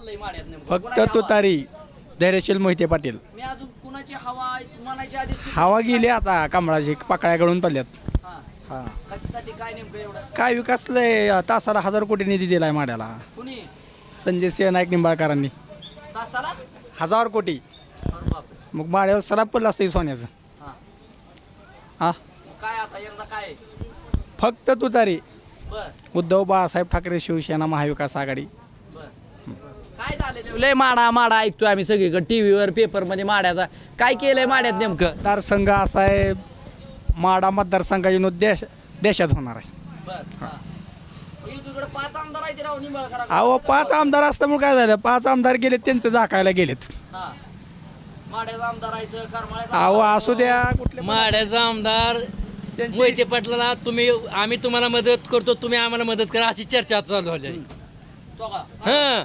चाललंय माड्यात नेमकं? फक्त कोणाची हवा? तुतारी धैर्यशील मोहिते पाटील. मी अजून कुणाची हवा आधी गेली आता कमळाची पाकळ्या गळून पडल्यात. हा. हा. कशासाठी काय नेमकं एवढं? काय विकासलंय तासाला हजार कोटी निधी दिलाय माड्याला. कुणी? संजय सिंह नाईक निंबाळकरांनी. तासाला? हजार कोटी. अरे बापरे. मग माड्यावर सलाब पडलं असतं हे सोन्याचं. हा. हा. मग काय आता यंदा काय? फक्त तुतारी. बर. उद्धव बाळासाहेब ठाकरे शिवसेना महाविकास आघाडी. काय झालेलं लय माडा माडा ऐकतोय आम्ही सगळीकडे. टीव्हीवर पेपरमध्ये माड्याचा. काय केलंय माड्यात नेमकं? मतदारसंघ असा आहे माडा मतदारसंघाची नोंद देश देशात होणार आहे. तुझ्याकडे पाच आमदार आहेत राव निंबाळकर अहो पाच आमदार असल्यामुळे काय झालं? पाच आमदार गेलेत त्यांचं झाकायला गेलेत. हा. माड्याचा आमदार आहेत करमाळ्याचा अहो असू द्या कुठले माड्याचा आमदार त्यांची- मोहिते पाटलाला तुम्ही आम्ही तुम्हाला मदत करतो तुम्ही आम्हाला मदत करा अशी चर्चा चालू झाली. आहे. तो का? हं.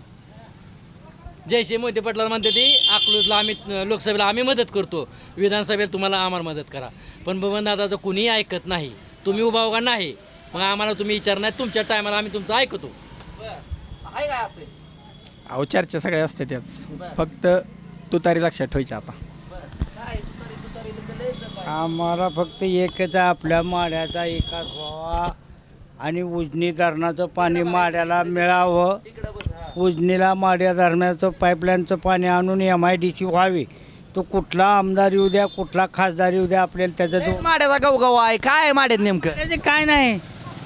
जयश्री मोहिते पाटलाला म्हणते ती अकलूजला आम्ही लोकसभेला आम्ही मदत करतो. विधानसभेला तुम्हाला आम्हाला मदत करा. पण बबन दादाचं कुणीही ऐकत नाही. तुम्ही उभा उभा नाही. मग आम्हाला तुम्ही विचार नाही. तुमच्या टायमाला आम्ही तुमचं ऐकतो. बर. आहे काय असे? अहो चर्चा सगळ्या असते त्याच. फक्त तुतारी लक्षात ठेवायची आता. आम्हाला फक्त एकच आहे, आपल्या माड्याचा विकास व्हावा आणि उजनी धरणाचं पाणी माड्याला मिळावं. उजनीला माड्या धरणाचं पाईपलाईनचं पाणी आणून एम आय डी सी व्हावी. तो कुठला आमदार येऊ द्या कुठला खासदार येऊ द्या आपल्याला त्याचा जो माड्याचा गवगवा आहे. काय आहे माड्यात नेमकं? त्याचे काय नाही.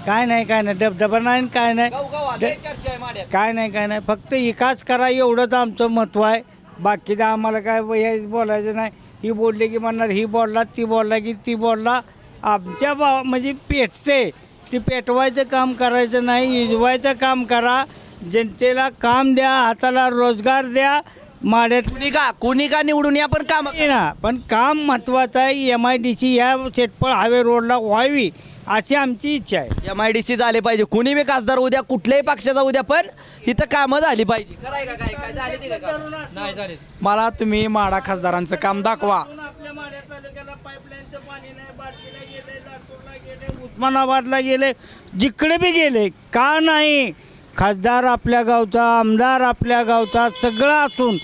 काय नाही काय नाही. डबडबा नाही काय नाही. गवगवा लय चर्चा आहे माड्यात काय नाही काय नाही. फक्त विकास करा एवढंच आमचं महत्त्व आहे. बाकीचं आम्हाला काय हे बोलायचं नाही. ही बोलली की म्हणणार ही बोलला ती बोलला की ती बोलला. आमच्या बा म्हणजे पेटते. ती पेटवायचं काम करायचं नाही इजवायचं काम करा. जनतेला काम द्या हाताला रोजगार द्या माड्यात कुणी का कुणी का निवडून या पण काम नाही ना पण काम महत्त्वाचं आहे. एम आय डी सी या शेटपळ हायवे रोडला व्हावी अशी आमची इच्छा आहे. एम आय डी सी झाले पाहिजे. कुणी बी खासदार उद्या कुठल्याही पक्षाचा उद्या पण इथं कामं झाली पाहिजे. कराय का काय? काय झाली ती का कामं? नाही चालेल मला तुम्ही माडा खासदारांचं काम दाखवा. आपल्या माड्या तालुक्याला पाईपलाईनचं पाणी नाही बार्शीला गेले लातूरला गेले उस्मानाबादला गेले जिकडे बी गेले का नाही? खासदार आपल्या गावचा आमदार आपल्या गावचा सगळं असून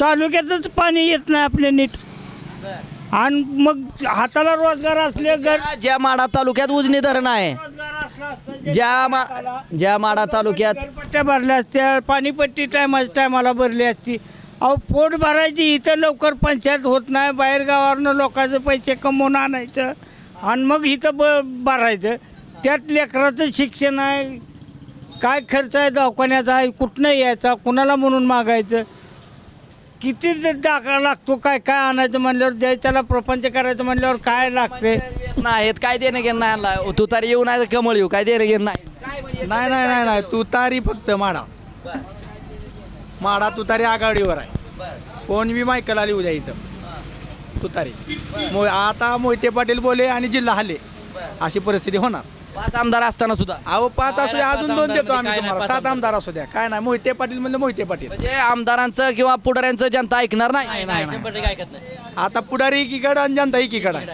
तालुक्यातच पाणी येत नाही आपले नीट. आणि मग हाताला रोजगार असले घर ज्या- ज्या माडा तालुक्यात उजनी धरण आहे. रोजगार असला असता जे ज्या मा ज्या माडा तालुक्यात पट्ट्या भरल्या असत्या पाणीपट्टी टायमाच्या टायमाला भरली असती. अहो पोट भरायची इथं लवकर पंचायत होत नाही बाहेर गावावरनं लोकांचे पैसे कमवून आणायचं. आणि मग इथं ब भरायचं. त्यात लेकराचं शिक्षण आहे काय खर्च आहे दवाखान्याचा? आहे कुठनं यायचा? कुणाला म्हणून मागायचं? किती ते टाका लागतो? काय काय आणायचं म्हणल्यावर द्यायच्याला प्रपंच करायचं म्हणल्यावर काय लागते? नाहीत. काय देणं घेणं नाही आणला. तू तर येऊ नाही तर कमळ येऊ. काय देणं घेणं नाही. काय नाही नाही नाही. नाही तुतारी फक्त माडा. माडा तुतारी आघाडीवर आहे. कोण बी मायकल आली उद्या इथं. तुतारी मो आता मोहिते पाटील बोले आणि जिल्हा हल्ले अशी परिस्थिती होणार. पाच आमदार असताना सुद्धा. अहो पाच असू द्या अजून दोन देतो आम्ही म्हणजे तुम्हाला. सात आमदार असू द्या. काय नाही मोहिते पाटील म्हणलं मोहिते पाटील. म्हणजे आमदारांचं किंवा पुढाऱ्यांचं जनता ऐकणार नाही? नाही नाही शंभर टक्के ऐकत नाही. आता पुढारी एकीकडं आणि जनता एकीकडं आहे.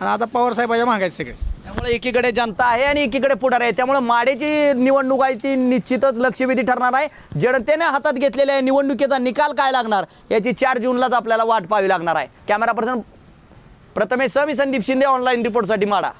आणि आता पवार साहेबाच्या मागायचे सगळे. त्यामुळे एकीकडे जनता आहे आणि एकीकडे पुढारी आहे. त्यामुळे माडेची निवडणुकाची निश्चितच लक्षवेधी ठरणार आहे. जनतेने हातात घेतलेल्या या निवडणुकीचा निकाल काय लागणार याची चार जूनलाच आपल्याला वाट पाहावी लागणार आहे. कॅमेरा पर्सन प्रथमेश समी संदीप शिंदे ऑनलाईन रिपोर्टसाठी माडा.